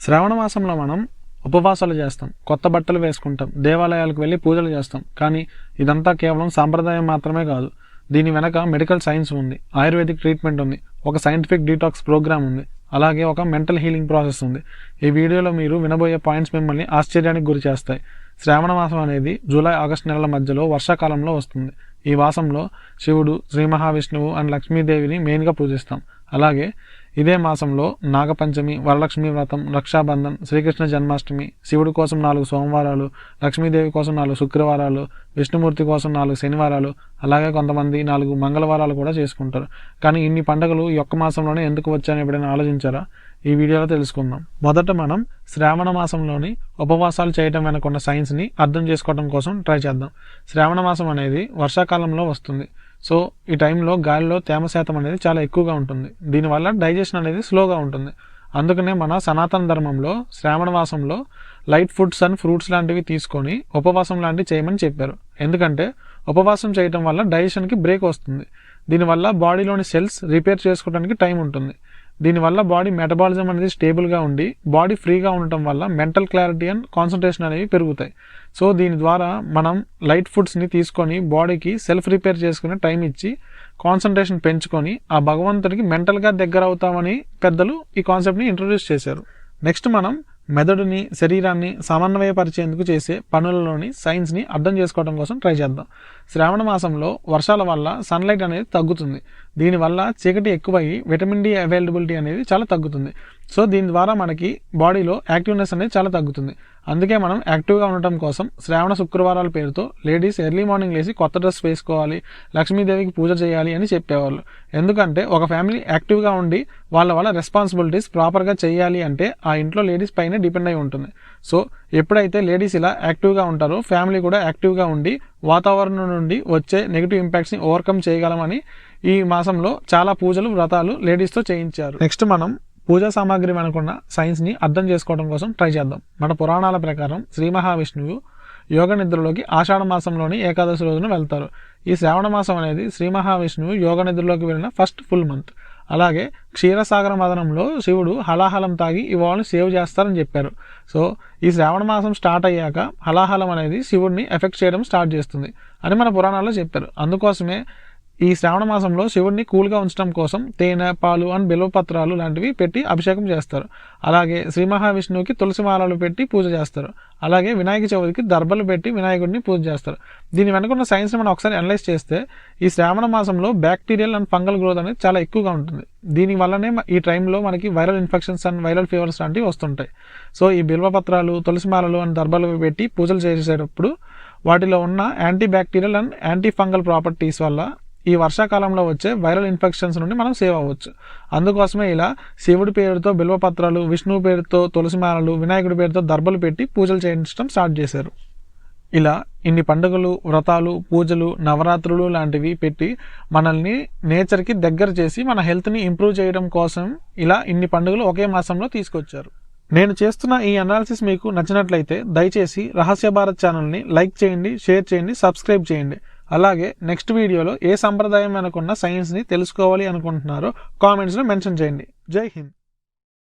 శ్రావణ మాసంలో మనం ఉపవాసాలు చేస్తాం. కొత్త బట్టలు వేసుకుంటాం. దేవాలయాలకు వెళ్ళి పూజలు చేస్తాం. కానీ ఇదంతా కేవలం సాంప్రదాయం మాత్రమే కాదు. దీని వెనక మెడికల్ సైన్స్ ఉంది. ఆయుర్వేదిక్ ట్రీట్మెంట్ ఉంది. ఒక సైంటిఫిక్ డీటాక్స్ ప్రోగ్రామ్ ఉంది. అలాగే ఒక మెంటల్ హీలింగ్ ప్రాసెస్ ఉంది. ఈ వీడియోలో మీరు వినబోయే పాయింట్స్ మిమ్మల్ని ఆశ్చర్యానికి గురి చేస్తాయి. శ్రావణ మాసం అనేది జూలై ఆగస్టు నెలల మధ్యలో వర్షాకాలంలో వస్తుంది. ఈ మాసంలో శివుడు శ్రీ మహావిష్ణువు అండ్ లక్ష్మీదేవిని మెయిన్గా పూజిస్తాం. అలాగే ఇదే మాసంలో నాగపంచమి వరలక్ష్మి వ్రతం రక్షాబంధన్ శ్రీకృష్ణ జన్మాష్టమి శివుడి కోసం నాలుగు సోమవారాలు లక్ష్మీదేవి కోసం నాలుగు శుక్రవారాలు విష్ణుమూర్తి కోసం నాలుగు శనివారాలు అలాగే కొంతమంది నాలుగు మంగళవారాలు కూడా చేసుకుంటారు. కానీ ఇన్ని పండుగలు ఈ ఒక్క మాసంలోనే ఎందుకు వచ్చాయని ఎప్పుడైనా ఆలోచించారా? ఈ వీడియోలో తెలుసుకుందాం. మొదట మనం శ్రావణ మాసంలోని ఉపవాసాలు చేయటం వెనకున్న సైన్స్ని అర్థం చేసుకోవడం కోసం ట్రై చేద్దాం. శ్రావణ మాసం అనేది వర్షాకాలంలో వస్తుంది. సో ఈ టైంలో గాలిలో తేమ శాతం అనేది చాలా ఎక్కువగా ఉంటుంది. దీనివల్ల డైజెషన్ అనేది స్లోగా ఉంటుంది. అందుకనే మన సనాతన ధర్మంలో శ్రావణ మాసంలో లైట్ ఫుడ్స్ అండ్ ఫ్రూట్స్ లాంటివి తీసుకొని ఉపవాసం లాంటివి చేయమని చెప్పారు. ఎందుకంటే ఉపవాసం చేయటం వల్ల డైజెషన్కి బ్రేక్ వస్తుంది. దీనివల్ల బాడీలోని సెల్స్ రిపేర్ చేసుకోవడానికి టైం ఉంటుంది. దీనివల్ల బాడీ మెటబాలిజం అనేది స్టేబుల్గా ఉండి బాడీ ఫ్రీగా ఉండటం వల్ల మెంటల్ క్లారిటీ అండ్ కాన్సన్ట్రేషన్ అనేవి పెరుగుతాయి. సో దీని ద్వారా మనం లైట్ ఫుడ్స్ని తీసుకొని బాడీకి సెల్ఫ్ రిపేర్ చేసుకునే టైం ఇచ్చి కాన్సన్ట్రేషన్ పెంచుకొని ఆ భగవంతుడికి మెంటల్గా దగ్గర అవుతామని పెద్దలు ఈ కాన్సెప్ట్ని ఇంట్రొడ్యూస్ చేశారు. నెక్స్ట్ మనం మెదడుని శరీరాన్ని సమన్వయపరిచేందుకు చేసే పనులలోని సైన్స్ని అర్థం చేసుకోవడం కోసం ట్రై చేద్దాం. శ్రావణ మాసంలో వర్షాల వల్ల సన్లైట్ అనేది తగ్గుతుంది. దీనివల్ల చీకటి ఎక్కువయ్యి విటమిన్ డి అవైలబిలిటీ అనేది చాలా తగ్గుతుంది. సో దీని ద్వారా మనకి బాడీలో యాక్టివ్నెస్ అనేది చాలా తగ్గుతుంది. అందుకే మనం యాక్టివ్గా ఉండటం కోసం శ్రావణ శుక్రవారాల పేరుతో లేడీస్ ఎర్లీ మార్నింగ్ లేసి కొత్త డ్రెస్ వేసుకోవాలి లక్ష్మీదేవికి పూజ చేయాలి అని చెప్పేవాళ్ళు. ఎందుకంటే ఒక ఫ్యామిలీ యాక్టివ్గా ఉండి వాళ్ళ వాళ్ళ రెస్పాన్సిబిలిటీస్ ప్రాపర్గా చేయాలి అంటే ఆ ఇంట్లో లేడీస్ పైన డిపెండ్ అయి ఉంటుంది. సో ఎప్పుడైతే లేడీస్ ఇలా యాక్టివ్గా ఉంటారో ఫ్యామిలీ కూడా యాక్టివ్గా ఉండి వాతావరణం నుండి వచ్చే నెగిటివ్ ఇంపాక్ట్స్ని ఓవర్కమ్ చేయగలమని ఈ మాసంలో చాలా పూజలు వ్రతాలు లేడీస్తో చేయించారు. నెక్స్ట్ మనం పూజా సామాగ్రి వెనుకున్న సైన్స్ని అర్థం చేసుకోవడం కోసం ట్రై చేద్దాం. మన పురాణాల ప్రకారం శ్రీ మహావిష్ణువు యోగ నిద్రలోకి ఆషాఢ మాసంలోని ఏకాదశి రోజున వెళ్తారు. ఈ శ్రావణ మాసం అనేది శ్రీ మహావిష్ణువు యోగ నిద్రలోకి వెళ్ళిన ఫస్ట్ ఫుల్ మంత్ అలాగే క్షీరసాగర మదనంలో శివుడు హలాహలం తాగి ఇవాళని సేవ్ చేస్తారని చెప్పారు. సో ఈ శ్రావణ మాసం స్టార్ట్ అయ్యాక హలాహలం అనేది శివుడిని ఎఫెక్ట్ చేయడం స్టార్ట్ చేస్తుంది అని మన పురాణాల్లో చెప్పారు. అందుకోసమే ఈ శ్రావణ మాసంలో శివుడిని కూల్గా ఉంచడం కోసం తేనె పాలు అండ్ బిల్వపత్రాలు లాంటివి పెట్టి అభిషేకం చేస్తారు. అలాగే శ్రీ మహావిష్ణువుకి తులసి మాలలు పెట్టి పూజ చేస్తారు. అలాగే వినాయక చవితికి దర్భలు పెట్టి వినాయకుడిని పూజ చేస్తారు. దీని వెనుకున్న సైన్స్ని మనం ఒకసారి అనలైజ్ చేస్తే ఈ శ్రావణ మాసంలో బ్యాక్టీరియల్ అండ్ ఫంగల్ గ్రోత్ అనేది చాలా ఎక్కువగా ఉంటుంది. దీని వల్లనే ఈ టైంలో మనకి viral infections and viral fevers లాంటివి వస్తుంటాయి. సో ఈ బిల్వపత్రాలు తులసి మాలలు అండ్ దర్భలు పెట్టి పూజలు చేసేటప్పుడు వాటిలో ఉన్న antibacterial and antifungal properties వల్ల ఈ వర్షాకాలంలో వచ్చే వైరల్ ఇన్ఫెక్షన్స్ నుండి మనం సేవ్ అవ్వచ్చు. అందుకోసమే ఇలా శివుడి పేరుతో బిల్వపత్రాలు విష్ణువు పేరుతో తులసిమాలలు వినాయకుడి పేరుతో దర్బలు పెట్టి పూజలు చేయించడం స్టార్ట్ చేశారు. ఇలా ఇన్ని పండుగలు వ్రతాలు పూజలు నవరాత్రులు లాంటివి పెట్టి మనల్ని నేచర్కి దగ్గర చేసి మన హెల్త్ని ఇంప్రూవ్ చేయడం కోసం ఇలా ఇన్ని పండుగలు ఒకే మాసంలో తీసుకొచ్చారు. నేను చేస్తున్న ఈ అనాలిసిస్ మీకు నచ్చినట్లయితే దయచేసి రహస్య భారత్ ఛానల్ని లైక్ చేయండి షేర్ చేయండి సబ్స్క్రైబ్ చేయండి. అలాగే నెక్స్ట్ వీడియోలో ఏ సంప్రదాయం అనుకున్న సైన్స్ని తెలుసుకోవాలి అనుకుంటున్నారో కామెంట్స్లో మెన్షన్ చేయండి. జై హింద్.